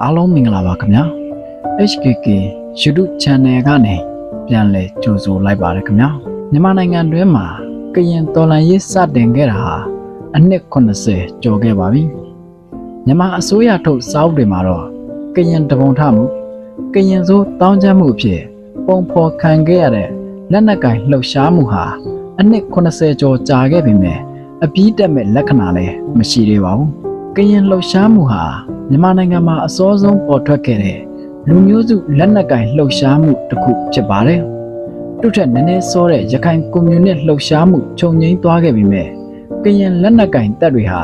အားလုံးမင်္ဂလာပါခင်ဗျာ HKK YouTube Channel ကနေပြန်လည်ကြိုဆိုလိုက်ပါတယ်ခင်ဗျာမြန်မာနိုင်ငံတွင်းမှာကရင်တော်လှန်ရေးစတင်ခဲ့တာဟာအနှစ်80ကျော်ခဲ့ပါပြီမြန်မာအစိုးရထုတ်စာအုပ်တွေမှာတော့ကရင်တပုံထမှုကရင်စိုးတောင်းကျမ်းမှုအဖြစ်ပုံဖော်ခံခဲ့ရတဲ့လက်နက်ကင်လှုပ်ရှားမှုဟာအနှစ်80ကျော်ကြာခဲ့ပြီမဲ့အပြီးတက်မဲ့လက္ခဏာလည်းမရှိသေးပါဘူး ကရင်လှုပ်ရှားမှုဟာမြန်မာနိုင်ငံမှာအစောဆုံးပေါ်ထွက်ခဲ့တဲ့လူမျိုးစုလက်နက်ကင်လှုပ်ရှားမှုတစ်ခုဖြစ်ပါတယ်။သူ့ထက်နည်းနည်းစောတဲ့ရခိုင်ကွန်မြူနစ်လှုပ်ရှားမှုခြုံငိမ့်သွားခဲ့ပြီမဲ့ကရင်လက်နက်ကင်တပ်တွေဟာ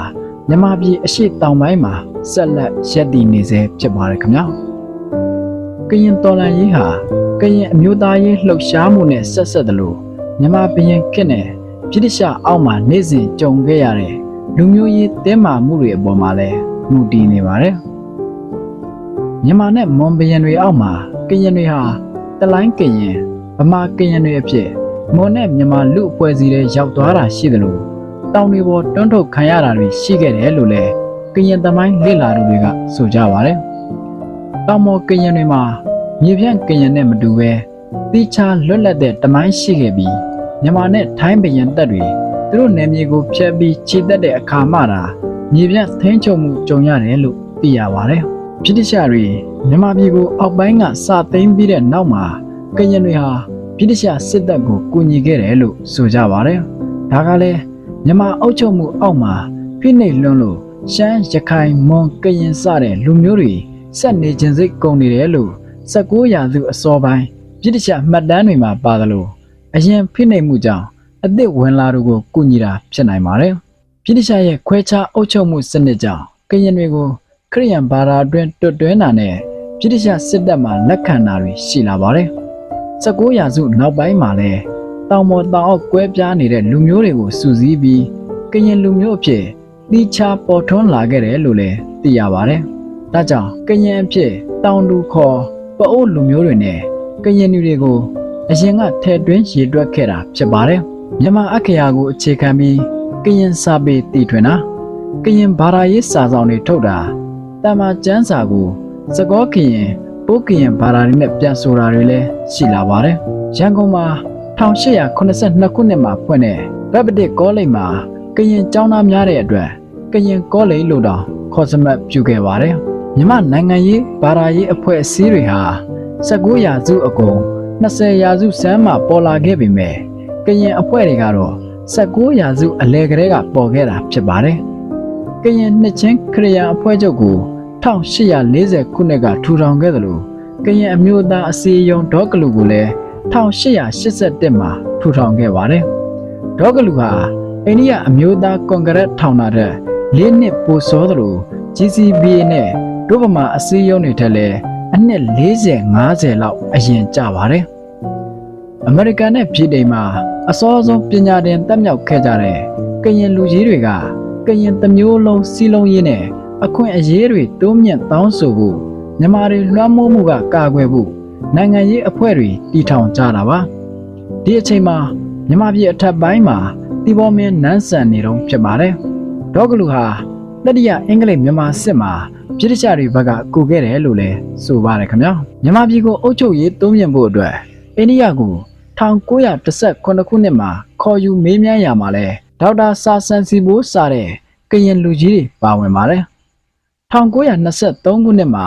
မြန်မာပြည်အရှိတောင်ပိုင်းမှာဆက်လက်ရပ်တည်နေဆဲဖြစ်ပါတယ်ခင်ဗျာ။ကရင်တော်လှန်ရေးဟာကရင်အမျိုးသားရေးလှုပ်ရှားမှုနဲ့ဆက်ဆက်သလိုမြန်မာပြည်ခေတ်နဲ့ပြည်တခြားအောက်မှာနေစဉ်ကြုံခဲ့ရတဲ့ လူမျိုးရေးတင်းမာမှုတွေအပေါ်မှာလည်းမူတည်နေပါတယ်။မြန်မာနဲ့မွန်ဘရင်တွေအောက်မှာကရင်တွေဟာတလိုင်းကရင်ဗမာကရင်တွေအဖြစ်မွန်နဲ့မြန်မာလူအဖွဲ့အစည်းတွေရောက်သွားတာရှိတယ်လို့တောင်တွေပေါ်တွန်းထုတ်ခံရတာတွေရှိခဲ့တယ်လို့လည်းကရင်သမိုင်းလေ့လာသူတွေကဆိုကြပါတယ်။တောင်ပေါ်ကရင်တွေမှာမြေပြန့်ကရင်နဲ့မတူဘဲတိချာလွတ်လပ်တဲ့တမိုင်းရှိခဲ့ပြီးမြန်မာနဲ့ထိုင်းဘရင်တပ်တွေ သူတို့နယ်မြေကိုဖျက်ပြီးခြေတက်တဲ့အခါမှတာမြေပြန့်သိမ်းချုပ်မှုကြုံရတယ်လို့သိရပါတယ်။ပြည်တခြားတွေမြန်မာပြည်ကိုအောက်ပိုင်းကစသိမ်းပြီးတဲ့နောက်မှာကရင်တွေဟာပြည်တခြားစစ်တပ်ကိုကူညီခဲ့တယ်လို့ဆိုကြပါတယ်။ဒါကလည်းမြန်မာအုပ်ချုပ်မှုအောက်မှာဖိနှိပ်လွန်းလို့ရှမ်းရခိုင်မွန်ကရင်စတဲ့လူမျိုးတွေဆက်နေခြင်းစိတ်ကုန်နေတယ်လို့19ရာစုအစောပိုင်းပြည်တခြားမှတ်တမ်းတွေမှာပါသလိုအရင်ဖိနှိပ်မှုကြောင့် အသစ်ဝင်လာတို့ကိုကုညီတာဖြစ်နိုင်ပါတယ်။ပြည်တခြားရဲ့ခွဲခြားအုပ်ချုပ်မှုစနစ်ကြောင့်ကရင်တွေကိုခရိယန်ဘာသာအတွင်းတွတ်တွဲတာနဲ့ပြည်တခြားစစ်တပ်မှလက်ခံတာတွေရှိလာပါတယ်။19ရာစုနောက်ပိုင်းမှာလည်းတောင်ပေါ်တောင်အောက်ကွဲပြားနေတဲ့လူမျိုးတွေကိုစုစည်းပြီးကရင်လူမျိုးအဖြစ်တိချာပေါ်ထွန်းလာခဲ့တယ်လို့လည်းသိရပါတယ်။ဒါကြောင့်ကရင်အဖြစ်တောင်တူခေါ်ပအိုးလူမျိုးတွေနဲ့ကရင်လူတွေကိုအရင်ကထဲတွင်းရေတွက်ခဲ့တာဖြစ်ပါတယ်။ မြန်မာအခရာကိုအခြေခံပြီးကရင်စာပေတည်ထွင်တာကရင်ဘာသာရေးစာဆောင်တွေထုတ်တာတမ္မာကျမ်းစာကိုစကောကရင်ပိုးကရင်ဘာသာတွေနဲ့ပြန်ဆိုတာတွေလည်းရှိလာပါတယ်ရန်ကုန်မှာ1882ခုနှစ်မှာဖွင့်တဲ့ဘက်ပတစ်ကောလိပ်မှာကရင်ကျောင်းသားများတဲ့အတွက်ကရင်ကောလိပ်လို့တောင်ခေါ်စမှတ်ပြုခဲ့ပါတယ်မြန်မာနိုင်ငံရေးဘာသာရေးအဖွဲ့အစည်းတွေဟာ19ရာစုအကုန်20ရာစုစမ်းမှာပေါ်လာခဲ့ပေမဲ့ ကရင်အဖွဲ့တွေကတော့19ရာစုအလဲကလေးကပေါ်ခဲ့တာဖြစ်ပါတယ်။ကရင်နှစ်ချင်းခရစ်ယာန်အဖွဲ့ချုပ်ကို1840ခုနှစ်ကထူထောင်ခဲ့တယ်လို့ကရင်အမျိုးသားအစည်းအရုံးဒေါကလူကိုလည်း1881မှာထူထောင်ခဲ့ပါတယ်။ဒေါကလူဟာအိန္ဒိယအမျိုးသားကွန်ဂရက်ထောင်တာတဲ့၄နှစ်ပိုစောသလို GCBA နဲ့ဒုဗမာအစည်းအရုံးတွေထက်လည်းအနှစ်40 50လောက်အရင်ကြပါတယ်။ အမေရိကန်နဲ့ပြည်တိုင်မှာအစောဆုံးပညာသင်တက်မြောက်ခဲ့ကြတဲ့ကရင်လူကြီးတွေကကရင်တစ်မျိုးလုံးစီးလုံးရေးနဲ့အခွင့်အရေးတွေတိုးမြင့်တောင်းဆိုဖို့မြန်မာတွေလွှမ်းမိုးမှုကကာကွယ်ဖို့နိုင်ငံရေးအဖွဲ့တွေတည်ထောင်ကြတာပါဒီအချိန်မှာမြန်မာပြည်အထက်ပိုင်းမှာတီဘောမင်းနန်းဆန်နေတော့ဖြစ်ပါတယ်ဒေါကလူဟာတတိယအင်္ဂလိပ်မြန်မာစစ်မှာပြည်တခြားတွေဘက်ကကူခဲ့တယ်လို့လည်းဆိုပါတယ်ခင်ဗျာမြန်မာပြည်ကိုအုပ်ချုပ်ရေးတိုးမြင့်ဖို့အတွက်အိန္ဒိယကို 1918ခုနှစ်မှာခေါ်ယူမေးမြန်းရာမှာလဲဒေါက်တာဆာဆန်စီဘိုးစတဲ့ကရင်လူကြီးတွေပါဝင်ပါတယ်1923ခုနှစ်မှာ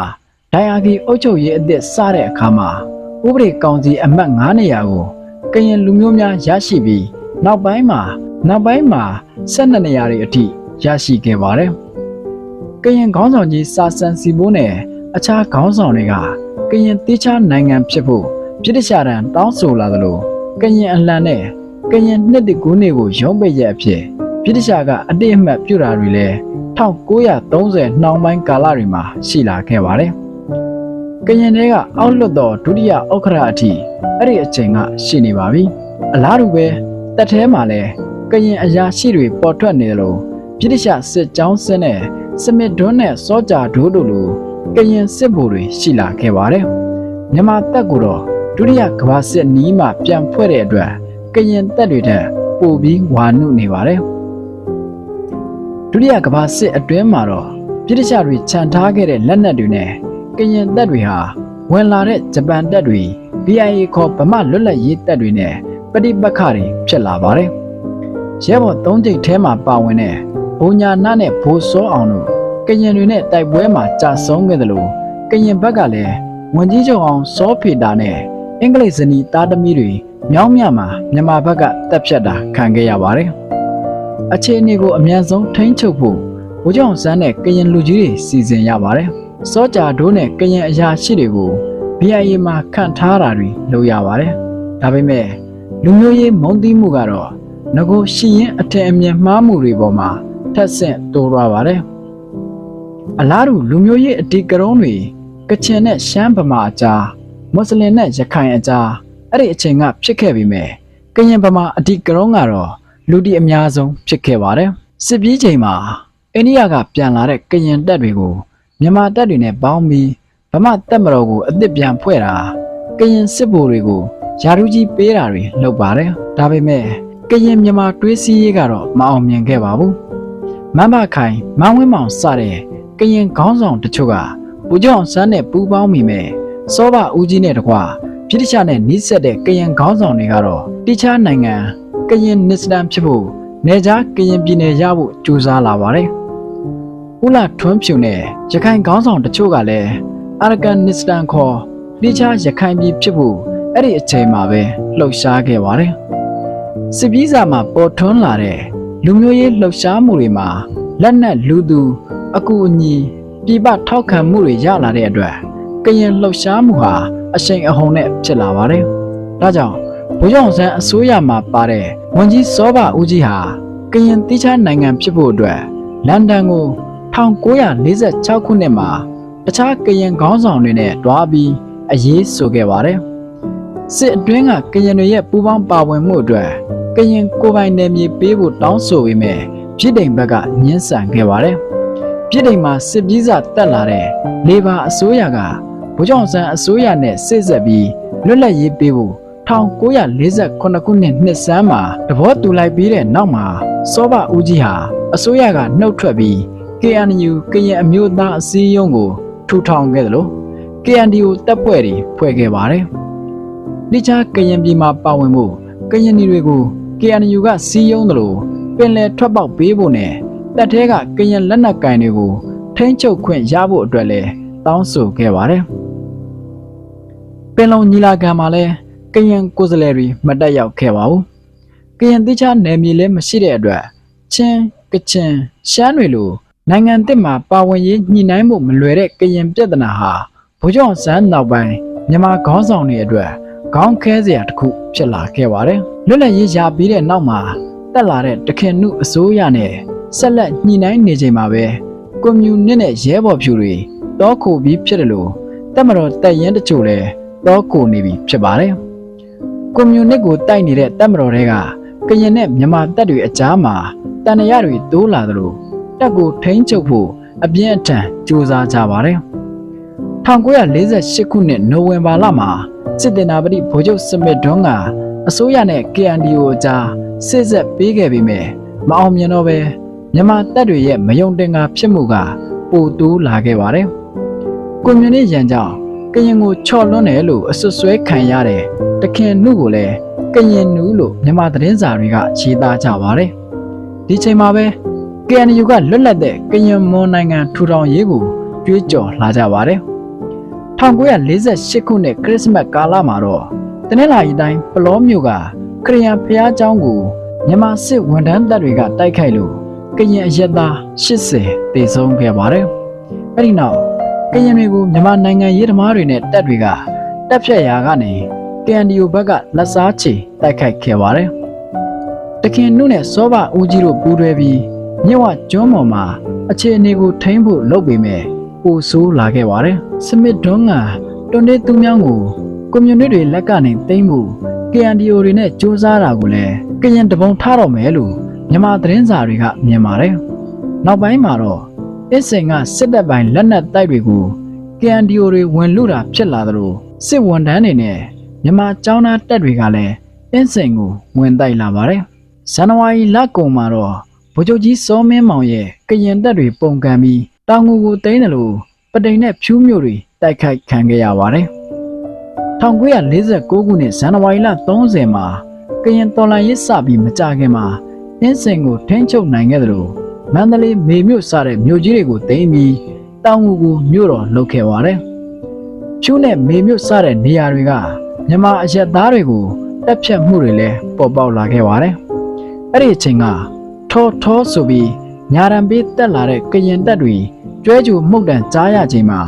ဒိုင်အာဂီအုပ်ချုပ်ရေးအသစ်စတဲ့အခါမှာဥပဒေကောင်စီအမတ်9နေရာကိုကရင်လူမျိုးများရရှိပြီးနောက်ပိုင်းမှာနောက်ပိုင်းမှာ12နေရာတွေအထိရရှိခဲ့ပါတယ်ကရင်ခေါင်းဆောင်ကြီးဆာဆန်စီဘိုးနဲ့အခြားခေါင်းဆောင်တွေကကရင်တိချာနိုင်ငံဖြစ်ဖို့ ပြည်တခြားတန်တောင်းဆိုလာသလိုကရင်အလံနဲ့ကရင်နှစ်တကူးနေကိုရုံးပိတ်ရအဖြစ်ပြည်တခြားကအတိအမှတ်ပြုတာတွေလည်း1930နှောင်းပိုင်းကာလတွေမှာရှိလာခဲ့ပါတယ်။ကရင်တွေကအောက်လွတ်တော်ဒုတိယဥက္ခရာအထိအဲ့ဒီအချိန်ကရှိနေပါပြီ။အလားတူပဲတက်ထဲမှာလည်းကရင်အရာရှိတွေပေါ်ထွက်နေတယ်လို့ပြည်တခြားစစ်ကြောင်းစင်းနဲ့စမစ်ဒွန်းနဲ့စောကြာဒိုးတို့လိုကရင်စစ်ဗိုလ်တွေရှိလာခဲ့ပါတယ်။မြန်မာတပ်ကိုတော့ ဒုတိယကမ္ဘာစစ်နီးမှပြန်ဖွဲ့တဲ့အတွက်ကရင်တက်တွေထက်ပိုပြီးဝါနုနေပါတယ်ဒုတိယကမ္ဘာစစ်အတွင်းမှာတော့ပြပြည်တခြားတွေခြံထားခဲ့တဲ့လက်နက်တွေနဲ့ကရင်တပ်တွေဟာဝင်လာတဲ့ဂျပန်တပ်တွေ BIA ခေါ်ဗမာလွတ်လပ်ရေးတပ်တွေနဲ့ပဋိပက္ခတွေဖြစ်လာပါတယ်။ရဲဘော်၃ကြိတ်ထဲမှာပါဝင်တဲ့ဘုံညာနာနဲ့ဘိုးစောအောင်တို့ကရင်တွေနဲ့တိုက်ပွဲမှာကြာဆုံးခဲ့တယ်လို့ကရင်ဘက်ကလည်းဝန်ကြီးချုပ်အောင်စောဖေတာနဲ့ အင်္ဂလိပ်ဇနီးသားသမီးတွေမြောင်းမြမှာမြန်မာဘက်ကတပ်ဖြတ်တာခံခဲ့ရပါတယ်။အခြေအနေကိုအမြန်ဆုံးထိန်းချုပ်ဖို့ဘိုးကျောင်းစန်းနဲ့ကရင်လူကြီးတွေစီစဉ်ရပါတယ်။စောကြာဒိုးနဲ့ကရင်အရာရှိတွေကို BIA မှာခန့်ထားတာတွေလုပ်ရပါတယ်။ဒါပေမဲ့လူမျိုးရေးမုံတီးမှုကတော့ငကိုရှိရင်အထင်အမြင်မှားမှုတွေပေါ်မှာထက်ဆင့်တိုးရပါတယ်။အလားတူလူမျိုးရေးအတီကရုံးတွေကချင်နဲ့ရှမ်းဗမာအကြား မွတ်စလင်နဲ့ရခိုင်အကြားအဲ့ဒီအချိန်ကဖြစ်ခဲ့ပြီမဲ့ကရင်ဗမာအတီကရုံးကတော့လူတီအများဆုံးဖြစ်ခဲ့ပါတယ်။စစ်ပြေးချိန်မှာအိန္ဒိယကပြန်လာတဲ့ကရင်တပ်တွေကိုမြန်မာတပ်တွေနဲ့ပေါင်းပြီးဗမာတပ်မတော်ကိုအစ်စ်ပြန်ဖွဲ့တာကရင်စစ်ဗိုလ်တွေကိုယာရုကြီးပေးတာတွေလုပ်ပါတယ်။ဒါပေမဲ့ကရင်မြန်မာတွေးစည်းရေးကတော့မအောင်မြင်ခဲ့ပါဘူး။မမခိုင်မန်းဝင်းမောင်စတဲ့ကရင်ခေါင်းဆောင်တချို့ကပူကြောင်စန်းနဲ့ပူးပေါင်းမိမဲ့ စောဘဦးကြီးနဲ့တကွပြည်တခြားနဲ့နှိစက်တဲ့ကရင်ခေါင်းဆောင်တွေကတော့တိချာနိုင်ငံကရင်နစ္စတန်ဖြစ်ဖို့နေကြားကရင်ပြည်နယ်ရဖို့ကြိုးစားလာပါတယ်။ဦးလာထွန်းဖြူနဲ့ရခိုင်ခေါင်းဆောင်တချို့ကလည်းအာရကန်နစ္စတန်ခေါ်တိချာရခိုင်ပြည်ဖြစ်ဖို့အဲ့ဒီအချိန်မှာပဲလှုပ်ရှားခဲ့ပါတယ်။စစ်ပြေးစာမှာပေါ်ထွန်းလာတဲ့လူမျိုးရေးလှုပ်ရှားမှုတွေမှာလက်နက်လူသူအကူအညီပြည်ပထောက်ခံမှုတွေရလာတဲ့အတွက် ကရင်လှုပ်ရှားမှုဟာအရှိန်အဟုန်နဲ့ဖြစ်လာပါတယ်။ဒါကြောင့်ဘုရားဆန်းအစိုးရမှာပါတဲ့ဝန်ကြီးစောဘဦးကြီးဟာကရင်တိချာနိုင်ငံဖြစ်ဖို့အတွက်လန်ဒန်ကို1946ခုနှစ်မှာတခြားကရင်ခေါင်းဆောင်တွေနဲ့တွားပြီးအရေးဆိုခဲ့ပါတယ်။စစ်အတွင်းကကရင်တွေရဲ့ပူးပေါင်းပါဝင်မှုအတွက်ကရင်ကိုယ်ပိုင်နယ်မြေပေးဖို့တောင်းဆိုပေမဲ့ပြည်တိုင်ဘက်ကညှင်းဆန်ခဲ့ပါတယ်။ပြည်တိုင်မှာစစ်ပြေးစာတက်လာတဲ့လေဘာအစိုးရက ဗိုလ်ချုပ်ဆန်းအစိုးရနဲ့စစ်ဆက်ပြီးလွတ်လပ်ရေးပေးဖို့1948ခုနှစ်နှစ်ဆန်းမှာတဘောတူလိုက်ပြီးတဲ့နောက်မှာစောဘဦးကြီးဟာအစိုးရကနှုတ်ထွက်ပြီး KNU ကရင်အမျိုးသားအစည်းအရုံးကိုထူထောင်ခဲ့တယ်လို့ KNDO တပ်ဖွဲ့တွေဖွဲ့ခဲ့ပါတယ်။လိချာကရင်ပြည်မှာပါဝင်မှုကရင်ပြည်တွေကို KNU ကစီးယုံတယ်လို့ပင်လယ်ထွက်ပေါက်ပေးဖို့နဲ့တပ်ထဲကကရင်လက်နက်ကင်တွေကိုထိန်းချုပ်ခွင့်ရဖို့အတွက်လည်းတောင်းဆိုခဲ့ပါတယ်။ပ င်လုံညီလာခံမှာလည်းကရင်ကိုယ်စားလှယ်တွေမတက်ရောက်ခဲ့ပါဘူး။ကရင်တိချာနယ်မြေလည်းမရှိတဲ့အတွက်ချင်းကချင်ရှမ်းတွေလိုနိုင်ငံတစ်မှာပါဝင်ရေးညှိနှိုင်းမှုမလွယ်တဲ့ကရင်ပြဿနာဟာဘိုးကျော်စန်းနောက်ပိုင်းမြန်မာခေါင်းဆောင်တွေအတွက်ခေါင်းခဲစရာတစ်ခုဖြစ်လာခဲ့ပါတယ်။လွတ်လပ်ရေးရပြီးတဲ့နောက်မှာတက်လာတဲ့တခင်နုအစိုးရနဲ့ဆက်လက်ညှိနှိုင်းနေချိန်မှာပဲကွန်မြူနစ်နဲ့ရဲဘော်ဖြူတွေတောခိုပြီးဖြစ်တယ်လို့တက်မတော်တက်ရင်တချို့လည်း တောခိုနေပြီဖြစ်ပါတယ်။ကွန်မြူနစ်ကိုတိုက်နေတဲ့တက်မတော်တွေကကရင်နဲ့မြန်မာတပ်တွေအကြားမှာတန်ရတွေတိုးလာသလိုတက်ကိုထိန်းချုပ်ဖို့အပြင်းအထန်ကြိုးစားကြပါတယ်။1948ခုနှစ်နိုဝင်ဘာလမှာစစ်တင်နာပတိဗိုလ်ချုပ်စမစ်ဒွန်းကအစိုးရနဲ့ KNDO အကြားစစ်ဆက်ပေးခဲ့ပြီးမြဲမအောင်မြင်တော့ပဲမြန်မာတပ်တွေရဲ့မယုံတင်ကာဖြစ်မှုကပိုတိုးလာခဲ့ပါတယ်။ကွန်မြူနစ်ရန်ကြောင့် ကရင်ကိုချော့လွန်းတယ်လို့အဆွဆွဲခံရတဲ့တခင်နုကိုလည်းကရင်နူးလို့မြန်မာသတင်းစာတွေကရေးသားကြပါတယ်။ဒီချိန်မှာပဲ KNU ကလွတ်လပ်တဲ့ကရင်မွန်နိုင်ငံထူထောင်ရေးကိုကြွေးကြော်လာကြပါတယ်။1948ခုနှစ်ခရစ်စမတ်ကာလမှာတော့တနင်္လာရီတိုင်းပလောမြို့ကခရီးယန်ဖျားเจ้าကိုမြန်မာစစ်ဝန်ထမ်းတပ်တွေကတိုက်ခိုက်လို့ကရင်အရက်သား80တေဆုံးခဲ့ပါတယ်။အဲဒီနောက် ကရင်တွေကိုမြန်မာနိုင်ငံရေးသမားတွေနဲ့တပ်တွေကတပ်ဖြတ်ရာကနေ KNDO ဘက်ကလက်စားချေတိုက်ခိုက်ခဲ့ပါတယ်။တခင်နုနဲ့စောဘဦးကြီးတို့ပူးတွဲပြီးမြစ်ဝကျွန်းပေါ်မှာအခြေအနေကိုထိန်းဖို့လုပ်ပေမဲ့ပိုဆိုးလာခဲ့ပါတယ်။စမစ်ဒွန်းကတွန်တေးသူမြောင်းကိုကွန်မြူနစ်တွေလက်ကနေသိမ်းမှု KNDO တွေနဲ့စ조사တာကိုလည်းကရင်တပုံထားတော့မယ်လို့မြန်မာသတင်းစာတွေကမြင်ပါတယ်။နောက်ပိုင်းမှာတော့ အစ်စင်ကစစ်တပ်ပိုင်းလက်နက်တိုက်တွေကို KNDO တွေဝင်လူတာဖြစ်လာသလိုစစ်ဝန်ထမ်းတွေနဲ့မြန်မာចောင်းသားတပ်တွေကလည်းအစ်စင်ကိုဝင်တိုက်လာပါတယ်။ဇန်နဝါရီလကုန်မှာတော့ဗိုလ်ချုပ်ကြီးစောမင်းမောင်ရဲ့ကရင်တပ်တွေပုံကံပြီးတောင်ငူကိုသိမ်းတယ်လို့ပတိန်နဲ့ဖြူးမျိုးတွေတိုက်ခိုက်ခံခဲ့ရပါတယ်1949ခုနှစ်ဇန်နဝါရီလ30မှာကရင်တော်လန်ရေးစပြီးမကြခင်မှာအင်းစင်ကိုထိန်းချုပ်နိုင်ခဲ့တယ်လို့ မန္တလေးမေမြို့စတဲ့မြို့ကြီးတွေကိုသိမ်းပြီးတောင်ငူကိုမြို့တော်လုပ်ခဲ့ပါတယ်ဖြူးနဲ့မေမြို့စတဲ့နေရာတွေကမြန်မာအရက်သားတွေကိုတက်ဖြတ်မှုတွေလည်းပေါ်ပေါက်လာခဲ့ပါတယ်အဲ့ဒီအချိန်ကထောထောဆိုပြီးညာရန်ပေးတက်လာတဲ့ကရင်တပ်တွေကျွဲကြူမှုတ်တန်ကြားရချိန်မှာ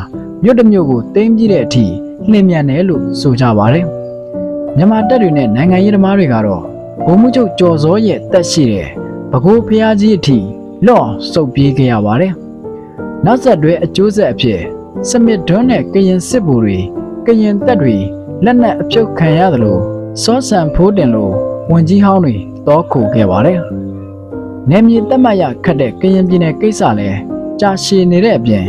မြို့တစ်မြို့ကိုသိမ်းပြီးတဲ့အထိနှင်းမြန်တယ်လို့ဆိုကြပါတယ်။မြန်မာတပ်တွေနဲ့နိုင်ငံရေးသမားတွေကတော့ဘုံမှုချုပ်ကျော်စောရဲ့တက်ရှိတဲ့ဘကိုးဖျားကြီးအထိ လော့စုပ်ပြေးခဲ့ရပါတယ်။နောက်ဆက်တွဲအကျိုးဆက်အဖြစ်စမစ်ဒွန်းနဲ့ကရင်စစ်ဗိုလ်တွေကရင်တပ်တွေလက်နက်အပြုတ်ခံရသလိုစောဆန်ဖိုးတင်လိုဝင်ကြီးဟောင်းတွေတောခိုခဲ့ပါတယ်။နယ်မြေတက်မှတ်ရခတ်တဲ့ကရင်ပြည်နယ်ကိစ္စလည်းကြာရှည်နေတဲ့အပြင်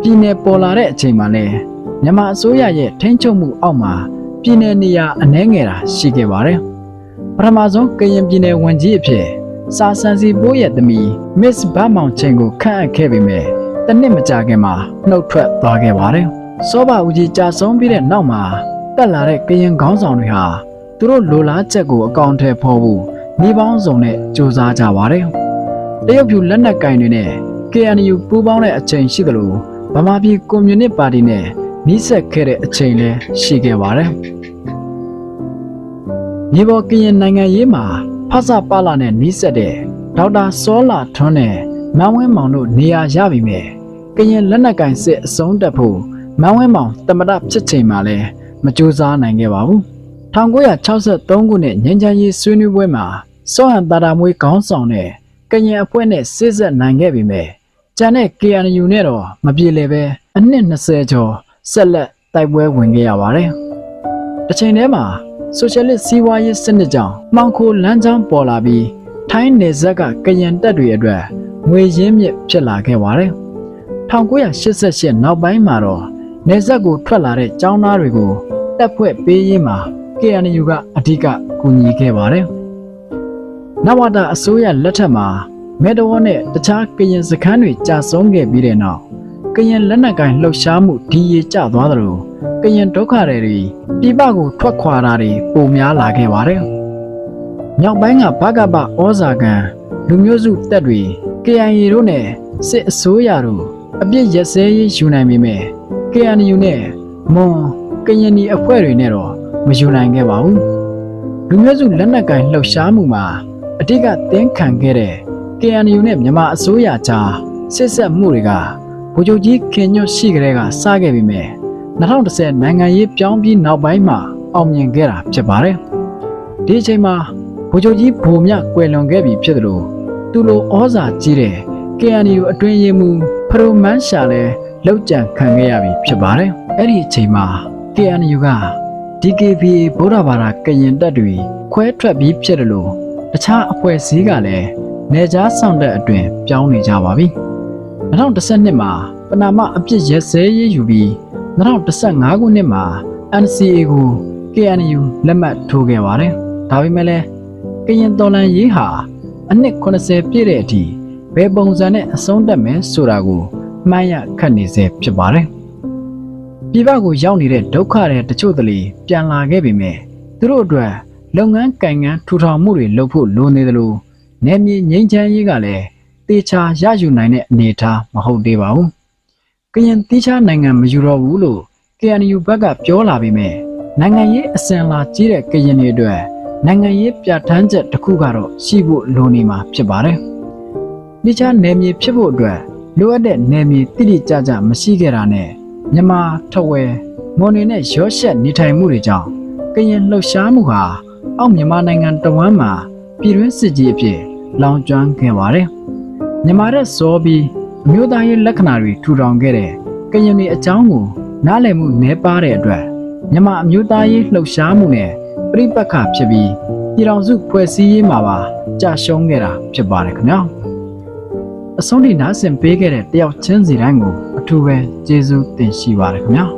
ပြည်နယ်ပေါ်လာတဲ့အချိန်မှာလည်းမြန်မာအစိုးရရဲ့ထိန်းချုပ်မှုအောက်မှာပြည်နယ်နေရာအနှဲငယ်တာရှိခဲ့ပါတယ်။ပထမဆုံးကရင်ပြည်နယ်ဝန်ကြီးအဖြစ် စာဆန်စီပိုးရဲ့သမီး Miss ဘတ်မောင်ချင်းကိုခန့်အပ်ခဲ့ပေမဲ့တနစ်မကြာခင်မှာနှုတ်ထွက်သွားခဲ့ပါတယ်။စောဘဦးကြီးကြာဆုံးပြီးတဲ့နောက်မှာတက်လာတဲ့ကရင်ခေါင်းဆောင်တွေဟာသူတို့လိုလားချက်ကိုအကောင့်ထဲဖော်ဖို့နှီးပေါင်းစုံနဲ့စ조사ကြပါတယ်။တရုတ်ပြည်လက်နက်ကင်တွေနဲ့ KNU ပူးပေါင်းတဲ့အချိန်ရှိသလိုဗမာပြည်ကွန်မြူနစ်ပါတီနဲ့နှိစက်ခဲ့တဲ့အချိန်လည်းရှိခဲ့ပါတယ်။မြေပေါ်ကရင်နိုင်ငံရေးမှာ ဖဆပါလာနဲ့နှိစက်တဲ့ဒေါက်တာစောလာထွန်းနဲ့မန်းဝင်းမောင်တို့နေရာရပြီမဲ့ကရင်လက်နက်ကင်စစ်အဆုံးတက်ဖို့မန်းဝင်းမောင်တမရဖြစ်ချိန်မှာလည်းမကြိုးစားနိုင်ခဲ့ပါဘူး။1963ခုနှစ်ငញ្ញရေးဆွေးနွေးပွဲမှာစောဟန်တာတာမွေးခေါင်းဆောင်တဲ့ကရင်အဖွဲ့နဲ့စစ်ဆက်နိုင်ခဲ့ပြီမဲ့ကျန်တဲ့ KNU နဲ့တော့မပြေလည်ပဲအနှစ်20ကျော်ဆက်လက်တိုက်ပွဲဝင်ခဲ့ရပါတယ်။တစ်ချိန်တည်းမှာ ဆိုရှယ်လစ်စီးပွားရေးစနစ်ကြောင့်မှောင်ခိုလမ်းကြောင်းပေါ်လာပြီးထိုင်းနယ်ဇက်ကကရင်တပ်တွေအတွက်ငွေရင်းမြစ်ဖြစ်လာခဲ့ပါတယ်။1988နောက်ပိုင်းမှာတော့နယ်ဇက်ကိုထွက်လာတဲ့ចောင်းသားတွေကိုတပ်ဖွဲ့ပေးရေးမှာ KNU ကအဓိကကူညီခဲ့ပါတယ်။နဝတအစိုးရလက်ထက်မှာမဲတော်နဲ့တခြားကရင်စခန်းတွေကြာဆုံးခဲ့ပြီးတဲ့နောက်ကရင်လက်နက်ကင်လှုပ်ရှားမှုဒီရေကျသွားသလို ကရင်ဒုက္ခတွေတွေပြပကိုထွက်ခွာတာတွေပုံများလာခဲ့ပါတယ်။မြောက်ပိုင်းကဘကပဩဇာကန်လူမျိုးစုတပ်တွေ KIA တို့နဲ့စစ်အစိုးရတို့အပြစ်ရက်စဲရေးယူနိုင်ပေမဲ့ KNU နဲ့မွန်ကရင်နီအဖွဲ့တွေနဲ့တော့မယူနိုင်ခဲ့ပါဘူး။လူမျိုးစုလက်နက်ကင်လှုပ်ရှားမှုမှာအတိတ်ကတင်းခံခဲ့တဲ့ KNU နဲ့မြန်မာအစိုးရကြားစစ်ဆက်မှုတွေကဗိုလ်ချုပ်ကြီးခင်ညွတ်ရှိကြတဲ့ကစခဲ့ပြီမဲ့ 2010နိုင်ငံရေးပြောင်းပြီးနောက်ပိုင်းမှာအောင်မြင်ခဲ့တာဖြစ်ပါတယ်။ဒီအချိန်မှာဗိုလ်ချုပ်ကြီးဗိုလ်မြကွယ်လွန်ခဲ့ပြီဖြစ်တယ်လို့သူလိုဩဇာကြီးတဲ့ KNU အတွင်းရေးမှူးဖရိုမန်ရှာလည်းလောက်ကြံခံခဲ့ရပြီဖြစ်ပါတယ်။အဲ့ဒီအချိန်မှာ KNU က DKBA ဗုဒ္ဓဘာသာကရင်တပ်တွေခွဲထွက်ပြီးဖြစ်တယ်လို့တခြားအဖွဲ့အစည်းကလည်းနေကြားဆောင်တဲ့အတွင်ပြောင်းနေကြပါပြီ2012မှာပနာမအပြစ်ရက်စဲရေးယူပြီး 2015ခုနှစ်မှာ NCA ကို KNU လက်မှတ်ထိုးခဲ့ပါတယ်ဒါပေမဲ့လည်းကရင်တော်လန်ရေးဟာအနှစ်80ပြည့်တဲ့အထိဘယ်ပုံစံနဲ့အဆုံးသတ်မယ်ဆိုတာကိုမှန်းရခတ်နေစေဖြစ်ပါတယ်ပြည်ပကိုရောက်နေတဲ့ဒုက္ခတွေတချို့တလေပြန်လာခဲ့ပေမဲ့သူတို့အတွက်လုပ်ငန်းကံငန်းထူထောင်မှုတွေလုပ်ဖို့လိုနေသလိုနယ်မြေငြိမ်းချမ်းရေးကလည်းတေချာရယူနိုင်တဲ့အနေအထားမဟုတ်သေးပါဘူး။ ကရင်တိချာနိုင်ငံမယူတော့ဘူးလို့ KNU ဘက်ကပြောလာပေမဲ့နိုင်ငံရေးအစင်လာကြီးတဲ့ကရင်တွေအတွက်နိုင်ငံရေးပြဋ္ဌာန်းချက်တစ်ခုကတော့ရှိဖို့လိုနေမှာဖြစ်ပါတယ်။တိချာနယ်မြေဖြစ်ဖို့အတွက်လိုအပ်တဲ့နယ်မြေတိတိကျကျမရှိခဲ့တာနဲ့မြန်မာထဝယ်မွန်တွေနဲ့ရောရှက်နေထိုင်မှုတွေကြောင့်ကရင်လှုပ်ရှားမှုဟာအောက်မြန်မာနိုင်ငံတဝမ်းမှာပြည်တွင်းစစ်ကြီးအဖြစ်လောင်ကျွမ်းခဲ့ပါတယ်။မြန်မာရက်စောပြီး အမျိုးသားရေးလက္ခဏာတွေထူထောင်ခဲ့တဲ့ကရင်ပြည်အကြောင်းကိုနားလည်မှုနည်းပါးတဲ့အတွက်မြန်မာအမျိုးသားရေးလှုပ်ရှားမှုနဲ့ပြိပက္ခဖြစ်ပြီးပြည်တော်စုဖွဲ့စည်းရေးမှာပါကြာရှုံးခဲ့တာဖြစ်ပါတယ်ခင်ဗျာ။အဆုံးထိနားဆင်ပေးခဲ့တဲ့တယောက်ချင်းစီတိုင်းကိုအထူးပဲကျေးဇူးတင်ရှိပါတယ်ခင်ဗျာ။